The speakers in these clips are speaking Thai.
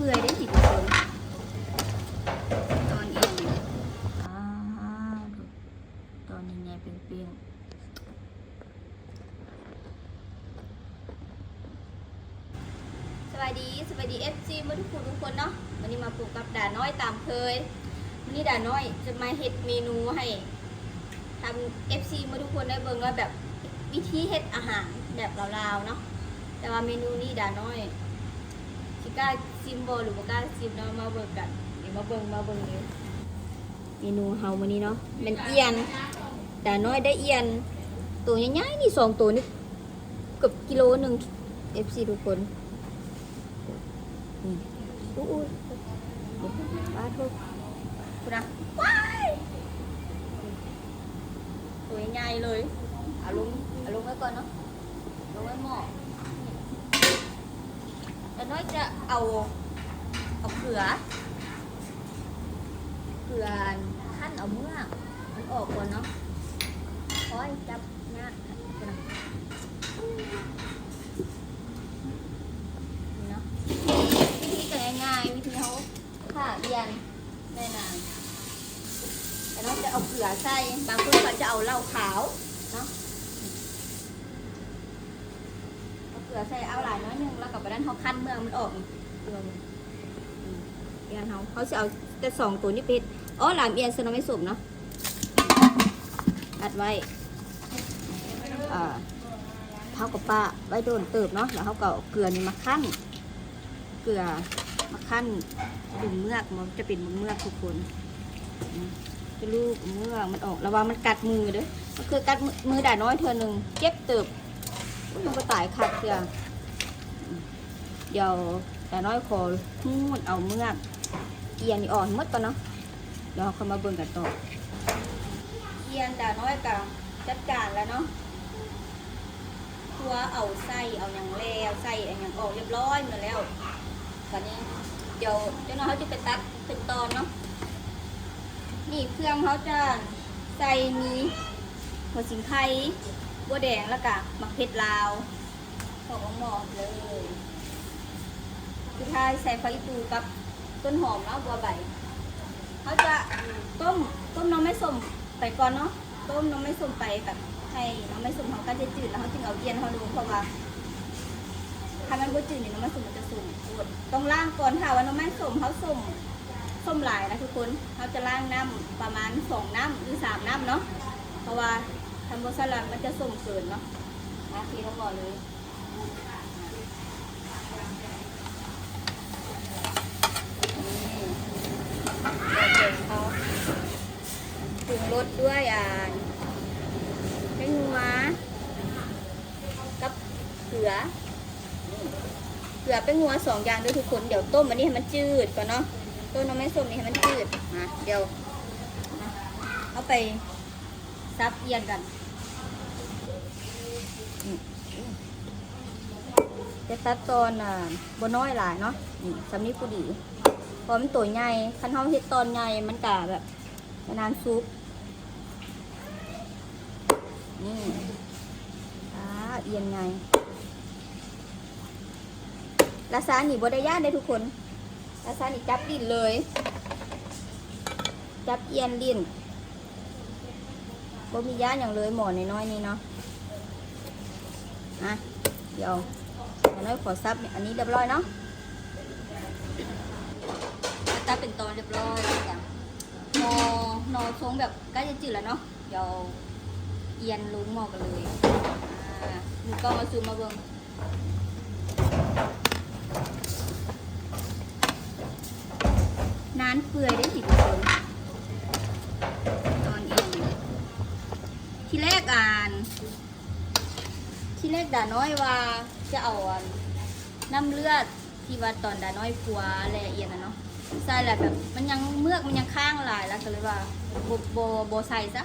ปื่อยได้สิทุกคนตอนเองอ่าตอนยังไงเป็นเปรี้ยงสวัสดีสวัสดีเอฟซีมาทุกคนทุกคนเนาะวันนี้มาปลูกกับด่าน้อยตามเคยวันนี้ด่าน้อยจะมาเฮ็ดเมนูให้ทำเอฟซีมาทุกคนได้เบิ่งว่าแบบวิธีเฮ็ดอาหารแบบลาวๆเนาะแต่ว่าเมนูนี้ด่าน้อย สิกล้าซิมบหรือบ่กล้าซิมเนาะมาเบิ่งกันเดี๋ยวมาเบิ่งมาเบิ่งเลยเมนูเฮามื้อนี้เนาะเป็นเอียนแต่น้อยได้เอียน ตัวใหญ่ๆนี่สองตัวนี่เกือบกิโลหนึ่ง FC ทุกคนอืมอู้อู้ปลาทุกคุณนะว้ายตัวใหญ่เลยอาลงเอาลงไว้ก่อนเนาะลงไว้หม้อ แต่น้อยจะเอาเอาเกลือเกลือขั้นเอาเมื่อกมันออกก่อนเนาะคอยจับงานะนี่เนาะวิธีก็ง่ายๆวิธีเขาผ่าเรียนแม่นางแต่น้อยจะเอาเกลือใส่บางคนก็จะเอาเหล้าขาวเนาะ เอาเกลือใส่เอาหลายน้อยหนึงแล้วกับไปด้า นเขาคั้นเมื่อมันออกเกลือมันอืมเอียนเขาเขาจะเอาแต่สองตัวนี่เป็ดอ๋อหลามเอียนสนไม่สุกเนาะอัดไว้อ่าเท้ากับป้าไว้โดนเติบเนาะแล้วเขาก็เอาเกลือนี่มาคั่นเกลือมาคั่นดึงเมือกมันจะเป็นเมือกทุกคนอืมเป็นลูกเมือกมันออกระวังมันกัดมือเด้อมันคือกัดมือมือด่าน้อยเธอหนึ่งเจ็บเติบมันก็ตายขาดเกลือ เดี๋ยวแต่น้อยขอหูดเอาเมือกเอียนนี่อ่อนมดก่อนเนาะเดี๋ยวเขามาเบิ่งกันต่อเอียนแต่น้อยกับจัดการแล้วเนาะตัวเอาไส้เอาอย่างแล้วไส้เอาอย่างออกเรียบร้อยหมดแล้วตอนนี้เดี๋ยวเจ้าน้อยเขาจะไปตัดเป็นตอนเนาะนี่เครื่องเขาจะใส่มีหัวสิงไข่บัวแดงแล้วก็มะเขือลาวของหมอมเลย ทายใส่ไฟตูกับต้นหอมเนาะบัวใบเขาจะต้มต้มน้องไม่ส้มไปก่อนเนาะต้มน้องไม่ส้มไปกับให้น้องไม่ส้มเขาก็จะจืดแล้วเขาจึงเอาเย็นเขาดูเพราะว่าถ้ามันบัจืดเนี่ยน้องไม่ส้มมันจะสุ่มปวดต้องล้างก่อนค่ะว่าน้องไม่ส้มเขาส้มส้มหลายนะทุกคนเขาจะล้างน้ำประมาณสองน้ำหรือสามน้ำเนาะเพราะว่าทำโบสลัดมันจะส่งเกินเนาะนะทีละหม้อเลยนี่เราเด็กเขาป รุงรสด้วยอ่าแป้งนัวกับเกลือเกลือแป้งนัวสองอย่างด้วยทุกคนเดี๋ยวต้มอันนี้ให้มันจืดก่อนเนาะต้มน้ำแม่ส้มนี่ให้มันจืดนะเดี๋ยวเอาไปซับเอียนกันจะตัดตอนอะบน้อยหลายเนาะนี่สำนี้ผู้ดีเพราะมันตัวใหญ่คันเฮาเฮ็ดตอนใหญ่มันกะแบบนานซุป นี่อ่าเอียนไงลาซานี่บได้ย่านได้ทุกคนลาซานี่จับดินเลย จับเอียนดินบ่มีย่านอย่างเลยหมอนน้อยๆนี่เนาะอะเดี๋ยวนนี้ขอซับอันนี้เรียบร้อยเนาะซับเป็นตอนเรียบร้อยจ้ะนอนอทรงแบบใกล้จะจืดแล้วเนาะเดี๋ยว เอียนลุงหมอกันเลยอ่าหนูก็มาซูมมาเบิ่งนานเปื่อยได้สิทุกคนตอนเอียนที่แรกอ่าน ที่แรกด่าน้อยว่าจะเอาน้ำเลือดที่ว่าตอนด่าน้อยปัวแลเอียดนะเนาะใส่แหละแบบมันยังเมือกมันยังข้างหลายแล้วก็เลยว่าโบโบโบใส่ซะ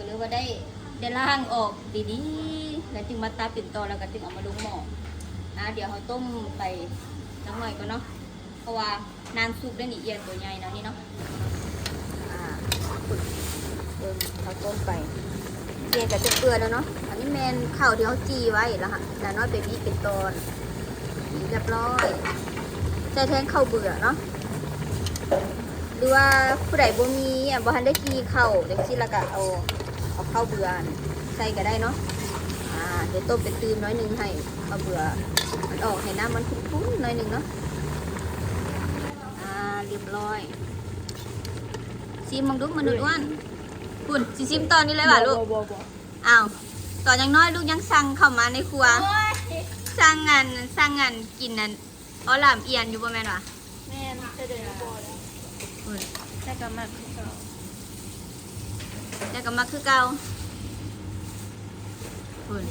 ก็เลยว่าได้ได้ล่างออกดีๆแล้วจึงมาตาปิ่นตอแล้วก็จึงเอามาลงหม้อนะเดี๋ยวเขาต้มไปสักหน่อยก็เนาะเพราะว่านานซุปได้หนีเอียนตัวใหญ่นะนี่เนาะอ่าเบิ่งเขาต้มไปเรียนกับเกลือแล้วเนาะ อันนี้แมนข้าวที่เขาจีไว้แล้วค่ะแล้วน้อยเป็นนี่เป็นตอนเรียบร้อยใส่แทนข้าวเบื่อเนาะ หรือว่าผู้ใดบ่มีอะบ่ทันได้กีข้าวจังซี่แล้วก็เอาเอา ข้าวเบื่อนี่ใส่ก็ได้เนาะอ่าเดี๋ยวต้มเป็นตืมน้อยหนึงให้ข้าวเบื่อมันออกให้น้ำมันคุ้นๆหน่อยหนึงเนาะอ่าเรียบร้อยซิมมังดุกมนุษย์อ้วนคุณสิซิมตอนนี้เลยว่ะลูกบ่บ่บ่อ้าวตอนยังน้อยลูกยังสั่งเข้ามาในครัวสั่งงานสั่งงานกินนั่นอ๋อลามเอียนอยู่บ่แม่นวะแม่นจะเดินบ่แล้วอุ้ยแต่ก็มาคือเก่า แต่ก็มาคือเก่าอุ้ย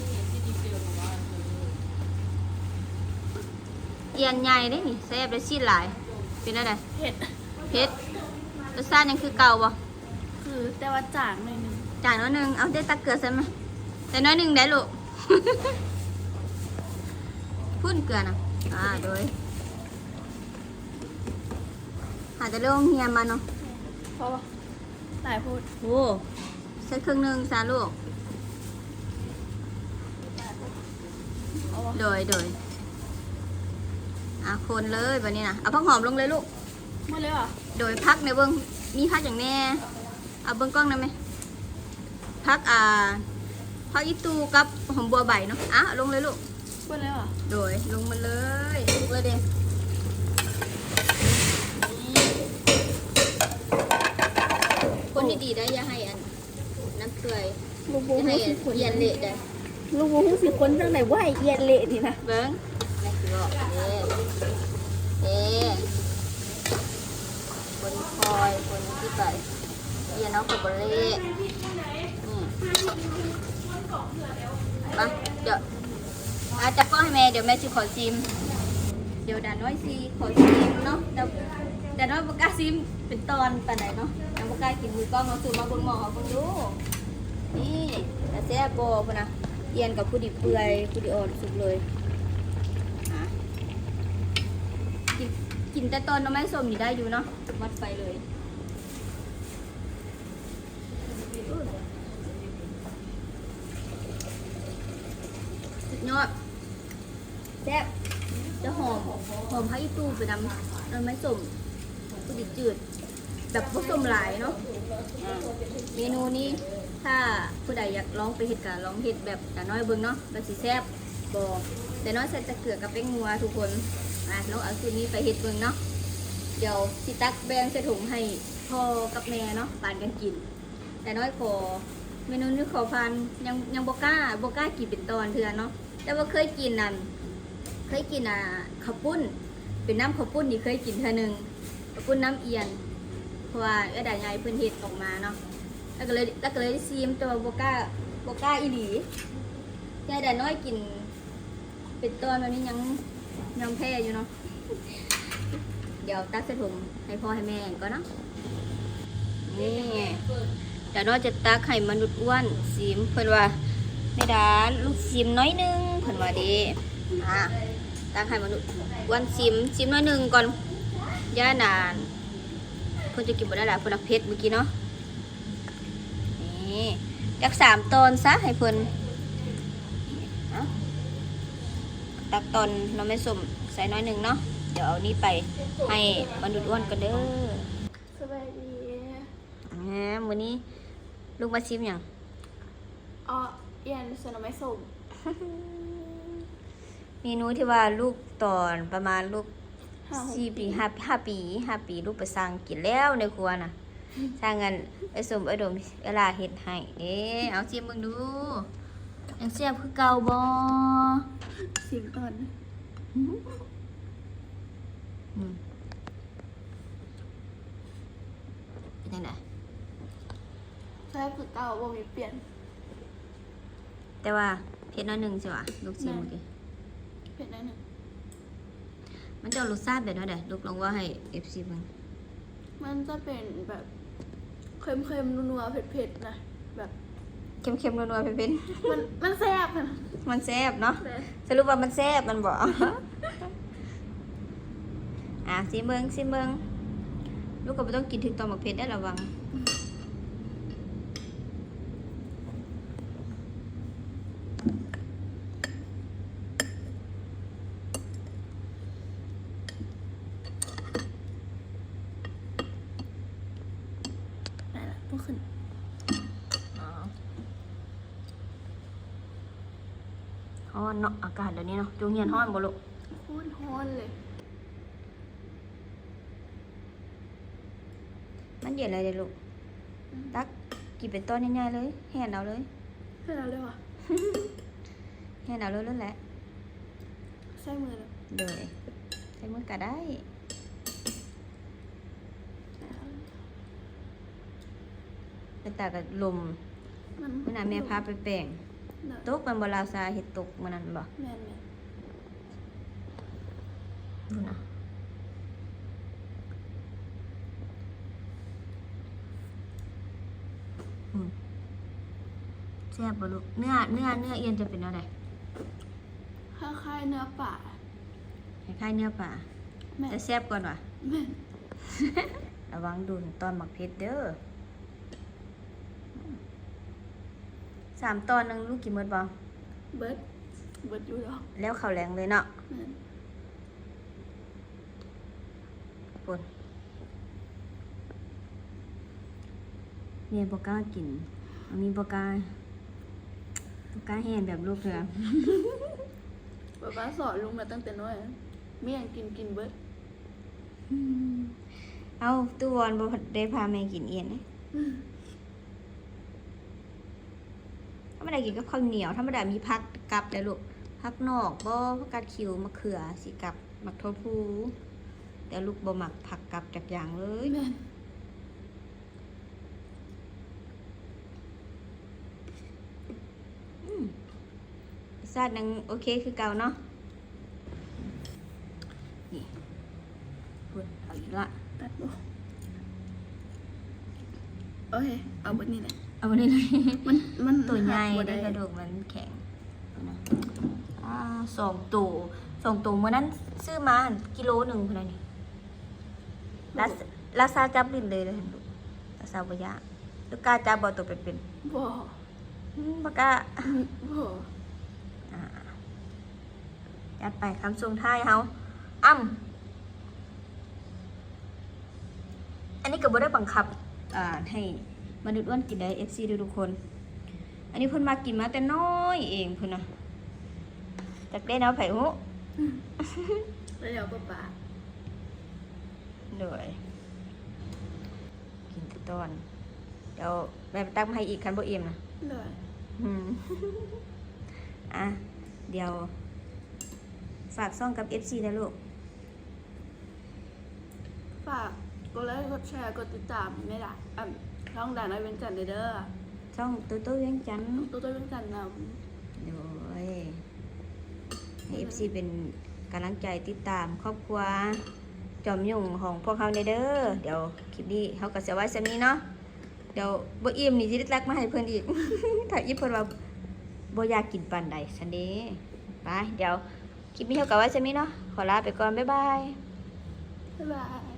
เอียนใหญ่เด้นี่แซ่บได้ชิ้นหลาย เป็นอะไรเผ็ดเผ็ดรสชาติยังคือเก่าบ่คือแต่ว่าจางหน่อยหนึงจานน้อยหนึงเอาได้ตักเกลือใช่ไหมแต่น้อยหนึงได้ลูกพุ่นเกลือนะอ่าโดยหาจะเรื่องเฮียมาเนาะเพราะว่า หลายพูดโอ้ใส่ครึ่งหนึ่งซาลูก เอาว่าโดยโดยอะคนเลยแบบนี้นะเอาผักหอมลงเลยลูก หมดเลยเหรอโดยพักในเบิ้งมีพักอย่างแน่เอาเบิ้งกล้องได้ไหมพักอ่าพักอีตูกับหอมบัวใบเนาะอะเอาลงเลยลูก หมดเลยเหรอโดยลงมาเลยลุกเลยเด้ คนดีๆได้อย่าให้อันน้ำเกลือลูกบูอย่าให้ฮู้อัสินคนเอียนเละได้ลูกบูฮู้สิคนจังไหนว่าให้เอียนเละนี่นะเบิ้งแม่สิบอกเอ๊ะเอ๊ะคนคอยคนที่ไปเอียนเอากับบเล่อืมมาเดี๋ยวอาจับกล้องให้แม่เดี๋ยวแม่จะขอซิม เดี๋ยวดาน้อยซีขอซิมเนาะเดี๋ยวดาน้อยบกล้าซิมเป็นตอนปานไหนเนาะ กล้ากินมือกล้องเราสูมาเบนหมอเขาเบนดูนี่แต่แซ่บโบพนะเอียนกับผู้ดิบเปื่อยผู้ดิอ่อนสุกเลยกินกินแต่ตอนน้ำไม้ส้มนี่ได้อยู่เนาะวัดไปเลยสุดยอดแซ่บจะหอมหอมพระอีตูไปนำน้ำไม้ส้มผู้ดิบจืด แบบผสมหลายเนาะเมนูนี้ถ้าผู้ใดอยากลองไปเห็ดกะลองเห็ดแบบแต่น้อยเบิ่งเนาะแบบสีแซ่บบอแต่น้อยใส่ตะเกียบกับแป้งงัวทุกคนอะน้องเอาสูตรนี้ไปเห็ดเบิ่งเนาะเดี๋ยวสิตักแบงใส่ถุงให้พ่อกับแม่เนาะปานกันกิน แต่น้อยขอเมนูนี้ขอพันยังยังบก้าบก้ากินเป็นตอนเถื่อนเนาะแต่ว่าเคยกินนั่นเคยกินอะข้าวปุ้น เป็นน้ำข้าวปุ้นนี่เคยกินเท่อหนึงข้าวปุ้นน้ำเอียน เพราะว่าเอ้ดายไงเพิ่นเฮ็ดออกมาเนาะแล้วก็เลยแล้วก็เลยซีมตัวาบ่กล้าโบก้าอีหลียายดาน้อยกิน เป็นตอนแบบนี้ยังยังแพ้อยู่เนาะเดี๋ยวตักใส่ถุงให้พ่อให้แม่ก่อนเนาะนี่เดี๋ยวน้อยจะตักให้มนุษย์อ้วนซีมเพิ่นว่าไม่ดานลูกซีมน้อยหนึงเพิ่นว่าดีอะตักให้มนุษย์อ้วนซีมซีมน้อยหนึงก่อนย่านาน เพิ่นจะกินบ่ได้หลายเพิ่นรักเพชรเมื่อกี้เนาะนี่จักสามตอนซะให้เพิ่นเอาตักตอนเราไม่สมใส่น้อยหนึ่งเนาะเดี๋ยวเอานี้ไปให้มนุษย์อ้วนกันเด้อสบายดีแหมมื้อนี้ลูกมาชิมหยังอ๋อเอียนส่วนไม่ส่งเมนูที่ว่าลูกตอนประมาณลูกห้าหก สี่ปีห้าห้าปีห้าปีลูกไปสร้างกินแล้วในครัวน่ะสร้างเงินไอ้สมไอ้ดมเวลาเฮ็ดให้เด้เอาชิมมึงดูยังเสียบคือเก่าบ่สิงตอนอืมเป็นยังไงใช่คือเก่าบ่มีเปลี่ยน แต่ว่าเผ็ดน้อยหนึ่งใช่ปะลูกชิมเมื่อกี้เปลี่ยนได้หนึ่ง มันจะเอารสชาติแบบนั้นแหละลูกลองว่าให้เอฟซีมันมันจะเป็นแบบเค็มๆนัวๆเผ็ดๆนะแบบเค็มๆนัวๆเผ็ดมันมันแซ่บอะนะๆมันแซ่บเนาะแต่สรุปว่ามันแซ่บมันบอกอะซิเบิงซิเบิงลูกก็ไม่ต้องกินถึงตอนหมกเผ็ดได้ระวัง ฮ้อนเนาะอากาศเดี๋ยวนี้เนาะจงเฮียนฮ้อนบ่ลูกโคตรฮ้อนเลย มันเย็นเลยเด้อลูกตักกินเป็นต้นง่ายๆเลยแห่นเอาเลยแค่นั้นเลยวะแห่นเอาเลยนั่นแหละใส่มือเลยเลยใช้มือก็ได้เป็นตากับลมมันมื่อนั้นแม่พาไปแปลงน่ะ ตกมันบลาวซาเห็ดตกมื่อนั้นบ่แม่นแม่นดูนะอืมแซ่บบ่ลูกเนื้อเนื้อเนื้อเอียนจะเป็นอะไรคล้ายๆเนื้อป่าคล้ายๆเนื้อป่าแม่นจะแซ่บก่อนว่ะแม่นระวังโดุนตอนหมักเพชรเด้อ สามตอนหนึงลูกกี่มื้อบ่เบิดเบิดอยู่ดอกแล้วข้าวแรงเลยเนาะแม่นปุ่นเมียบอกล้ากิน อันนี้บอกล้าบอกล้าแห้งแบบลูกเถื่อป๊าป๊าสอนลุงมาตั้งแต่น้อยเมี่ยงกินกินเบิดเอาตัววอนบ่ได้พาแม่กินเอียนนะ ถ้าไม่ได้กินกับข้าวเหนียวถ้าไม่ได้มีผักกับเลยลูกผักนอกบ่ผักกาดขิวมะเขือสิกับหมักโทษพูแต่ลูกบ่หมักผักกับจากอย่างเลยแม่นรสชาตินังโอเคคือเก่าเนาะนี่พูดเอาอีกละ ตัดบ่โอเคเอาเบิดนี่แหละ เอามาได้เลย มันมัน ตัวใหญ่ หัก บ่ได้ได้กระดูกมันแข็งนะอ่าสองตัวสองตัวเมื่อนั้นซื้อมาหั่นกิโลหนึ่งเท่านั้นนี่ลาซลาซาจับลิ้นเลยเลยเห็นลูกลาซาบยากลูกกล้าจับบ่ตัวเป็นบ่ๆอืมบ่กล้าบ่อ่ายัดไปคำทรงท้ายเฮาอ้ำอันนี้ก็บ่ได้บังคับอ่าให้มนุษย์อ้วนกินได้ FC ทุกๆคน อันนี้เพิ่นมากินมาแต่น้อยเองเพิ่นน่ะจากได้แนวไผฮู้แล้วเดี๋ยวป๊าป๊าเลยกินแต่ตอน เดี๋ยวแม่ไปตักมาให้อีกคันบ่อิ่มนะเลยอืมอะ เดี๋ยว ฝากซ่องกับ FC นะลูก ฝากกดไลค์กดแชร์กดติดตามไม่ได้อะช่องด่านไอเวนจันทร์เด้อ ช่องตัวตัวเวียงจันทน์ตัวตัวเวนจันทร์นโดยให้ FC เป็นกำลังใจติดตามครอบครัวจอมยุ่งของพวกเขาในเด้อเดี๋ยวคลิปนี้เขาก็จะไว้สักนี้เนาะเดี๋ยวบ่อิ่มนี่สิได้ตักมาให้เพิ่นอีก ถ้าอีเพิ่นว่าบ่อยากกินปานใดซันเด้ไปเดี๋ยวคลิปนี้เขาก็ไว้สักนี้เนาะขอลาไปก่อนบ๊ายบายำบ๊ายบาย